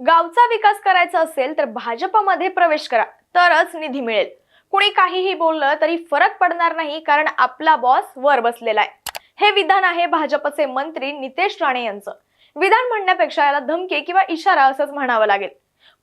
गावचा विकास करायचा असेल तर भाजपमध्ये प्रवेश करा तरच निधी मिळेल. कुणी काहीही बोललं तरी फरक पडणार नाही कारण आपला बॉस वर बसलेला आहे. हे विधान आहे भाजपचे मंत्री नितेश राणे यांचं. विधान म्हणण्यापेक्षा याला धमकी किंवा इशारा असंच म्हणावं लागेल.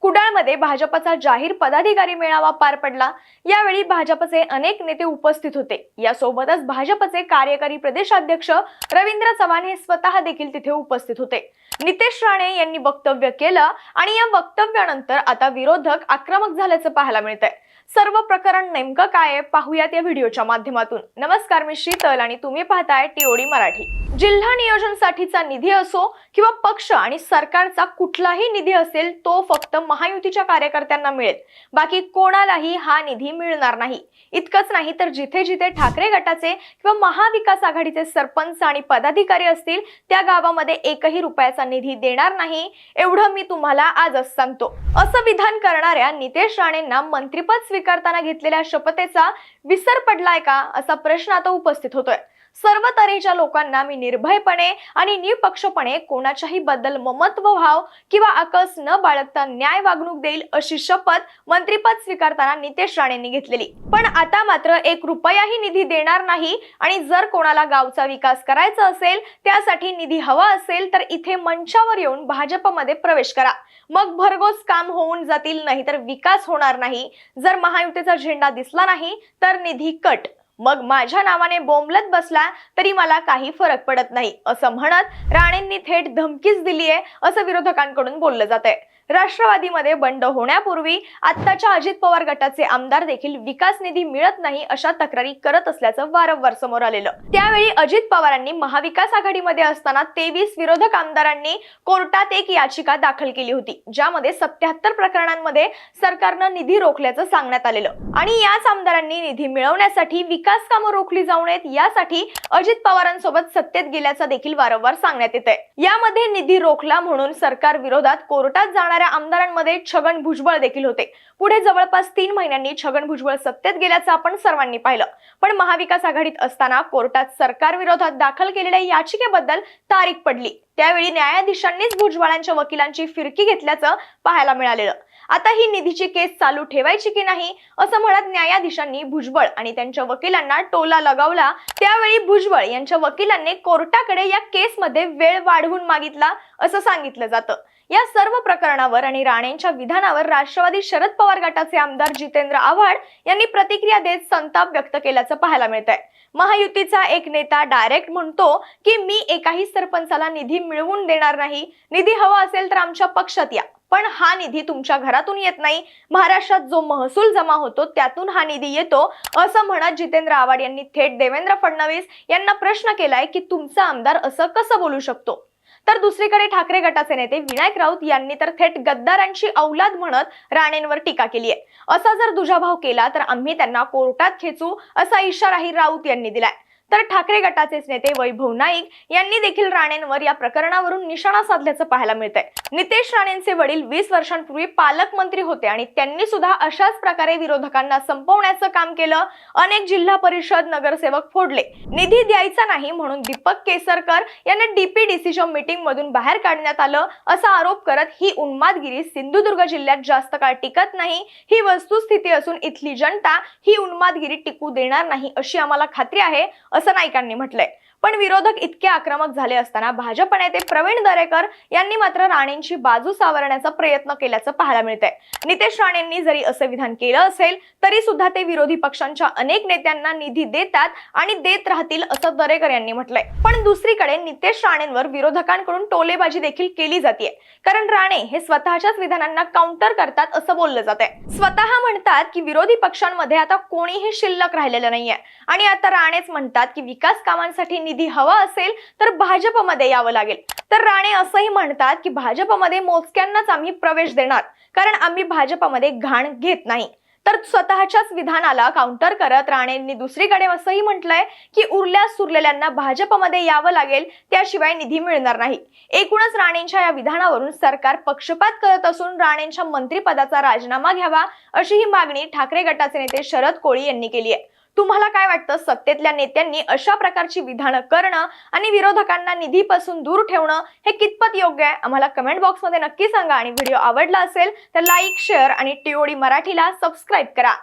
कुडाळमध्ये भाजपचा जाहीर पदाधिकारी मेळावा पार पडला. यावेळी भाजपचे अनेक नेते उपस्थित होते. यासोबतच भाजपचे कार्यकारी प्रदेशाध्यक्ष रवींद्र चव्हाण हे स्वतः देखील तिथे उपस्थित होते. नितेश राणे यांनी वक्तव्य केलं आणि या वक्तव्यानंतर आता विरोधक आक्रमक झाल्याचं पाहायला मिळतंय. सर्व प्रकरण नेमकं काय पाहूयात या व्हिडिओच्या माध्यमातून. नमस्कार मी शीतल आणि तुम्ही पाहताय टीओडी मराठी. जिल्हा नियोजनसाठीचा निधी असो किंवा पक्ष आणि सरकारचा कुठलाही निधी असेल तो फक्त महायुतीच्या कार्यकर्त्यांना मिळेल. बाकी कोणालाही हा निधी मिळणार नाही. इतकंच नाही तर जिथे जिथे ठाकरे गटाचे किंवा महाविकास आघाडीचे सरपंच आणि पदाधिकारी असतील त्या गावामध्ये एकही रुपयाचा निधी देणार नाही एवढं मी तुम्हाला आजच सांगतो. असं विधान करणाऱ्या नितेश राणेंना मंत्रिपद स्वीकारताना घेतलेल्या शपथेचा विसर पडलाय का असा प्रश्न आता उपस्थित होतोय. सर्व तऱ्हेच्या लोकांना मी निर्भयपणे आणि निपक्षपणे कोणाच्याही बद्दल ममत्व भाव किंवा आकस न बाळगता न्याय वागणूक देईल अशी शपथ मंत्रीपद स्वीकारताना नितेश राणेंनी घेतलेली. पण आता मात्र एक रुपयाही निधी देणार नाही आणि जर कोणाला गावचा विकास करायचा असेल त्यासाठी निधी हवा असेल तर इथे मंचावर येऊन भाजपमध्ये प्रवेश करा. मग भरघोस काम होऊन जातील नाही तर विकास होणार नाही. जर महायुतीचा झेंडा दिसला नाही तर निधी कट. मग माझ्या नावाने बोंबलत बसला तरी मला काही फरक पडत नाही असं म्हणत राणेंनी थेट धमकीच दिली आहे असं विरोधकांकडून बोललं जात आहे राष्ट्रवादीमध्ये बंड होण्यापूर्वी आत्ताच्या अजित पवार गटाचे आमदार देखील विकास निधी मिळत नाही अशा तक्रारी करत असल्याचं वारंवार समोर आलेलं. त्यावेळी अजित पवारांनी महाविकास आघाडीमध्ये असताना तेवीस विरोधक आमदारांनी कोर्टात एक याचिका दाखल केली होती ज्यामध्ये सत्याहत्तर प्रकरणांमध्ये सरकारनं निधी रोखल्याचं सांगण्यात आलेलं. आणि याच आमदारांनी निधी मिळवण्यासाठी विकास कामं रोखली जाऊ नयेत यासाठी अजित पवारांसोबत सत्तेत गेल्याचं देखील वारंवार सांगण्यात येत आहे यामध्ये निधी रोखला म्हणून सरकार विरोधात कोर्टात करणाऱ्या आमदारांमध्ये छगन भुजबळ देखील होते. पुढे जवळपास तीन महिन्यांनी छगन भुजबळ सत्तेत गेल्याचं आपण सर्वांनी पाहिलं. पण महाविकास आघाडीत असताना कोर्टात सरकारविरोधात दाखल केलेल्या याचिकेबद्दल तारीख पडली. त्यावेळी न्यायाधीशांनीच भुजबळांच्या वकिलांची फिरकी घेतल्याचं पाहायला मिळालेलं. आता ही निधीची केस चालू ठेवायची की नाही असं म्हणत न्यायाधीशांनी भुजबळ आणि त्यांच्या वकिलांना टोला लगावला. त्यावेळी भुजबळ यांच्या वकिलांनी कोर्टाकडे या केसमध्ये वेळ वाढवून मागितला असं सांगितलं जातं. या सर्व प्रकरणावर आणि राणेंच्या विधानावर राष्ट्रवादी शरद पवार गटाचे आमदार जितेंद्र आव्हाड यांनी प्रतिक्रिया देत संताप व्यक्त केल्याचं पाहायला मिळत आहे महायुतीचा एक नेता डायरेक्ट म्हणतो की मी एकाही सरपंचाला निधी मिळवून देणार नाही. निधी हवा असेल तर आमच्या पक्षात या. पण हा निधी तुमच्या घरातून येत नाही. महाराष्ट्रात जो महसूल जमा होतो त्यातून हा निधी येतो असं म्हणत जितेंद्र आव्हाड यांनी थेट देवेंद्र फडणवीस यांना प्रश्न केलाय की तुमचा आमदार असं कसं बोलू शकतो? तर दुसरीकडे ठाकरे गटाचे नेते विनायक राऊत यांनी तर थेट गद्दारांची औलाद म्हणत राणेंवर टीका केली आहे. असा जर दुजाभाव केला तर आम्ही त्यांना कोर्टात खेचू असा इशाराही राऊत यांनी दिलाय. तर ठाकरे गटाचेच नेते वैभव नाईक यांनी देखील राणेंवर या प्रकरणावरून निशाणा साधल्याचं पाहायला मिळतंय. नितेश राणेंचे वडील वीस वर्षांपूर्वी पालकमंत्री होते आणि त्यांनी सुद्धा अशाच प्रकारे विरोधकांना संपवण्याचं काम केलं. अनेक जिल्हा परिषद नगरसेवक फोडले. निधी द्यायचा नाही म्हणून दीपक केसरकर यांना डीपीडीसीच्या मीटिंग मधून बाहेर काढण्यात आलं. असा आरोप करत ही उन्मादगिरी सिंधुदुर्ग जिल्ह्यात जास्त काळ टिकत नाही. ही वस्तुस्थिती असून इथली जनता ही उन्मादगिरी टिकू देणार नाही अशी आम्हाला खात्री आहे असं नाईकांनी म्हटलंय. पण विरोधक इतके आक्रमक झाले असताना भाजप नेते प्रवीण दरेकर यांनी मात्र राणेंची बाजू सावरण्याचा प्रयत्न केल्याचं पाहायला मिळतंय. नितेश राणेंनी जरी असं विधान केलं असेल तरी सुद्धा ते विरोधी पक्षांच्या अनेक नेत्यांना निधी देतात आणि देत राहतील असं दरेकर यांनी म्हटलंय. पण दुसरीकडे नितेश राणेंवर विरोधकांकडून टोलेबाजी देखील केली जाते कारण राणे हे स्वतःच्याच विधानांना काउंटर करतात असं बोललं जात आहे स्वतः म्हणतात की विरोधी पक्षांमध्ये आता कोणीही शिल्लक राहिलेलं नाहीये. आणि आता राणेच म्हणतात की विकास कामांसाठी निधी हवा असेल तर भाजपमध्ये यावं लागेल. तर राणे असंही म्हणतात की भाजपमध्ये मोजक्यांनाच आम्ही प्रवेश देणार कारण आम्ही भाजपमध्ये घाण घेत नाही. तर स्वतःच्याच विधानाला काउंटर करत राणेंनी दुसरीकडे असंही म्हटलंय की उरल्या सुरलेल्यांना भाजपमध्ये यावं लागेल त्याशिवाय निधी मिळणार नाही. एकूणच राणेंच्या या विधानावरून सरकार पक्षपात करत असून राणेंच्या मंत्रिपदाचा राजीनामा घ्यावा अशी ही मागणी ठाकरे गटाचे नेते शरद कोळी यांनी केली आहे. तुम्हाला काय वाटतं? सत्तेतल्या नेत्यांनी अशा प्रकारची विधानं करणं आणि विरोधकांना निधीपासून दूर ठेवणं हे कितपत योग्य आहे? आम्हाला कमेंट बॉक्समध्ये नक्की सांगा. आणि व्हिडिओ आवडला असेल तर लाईक शेअर आणि टीओडी मराठीला सबस्क्राईब करा.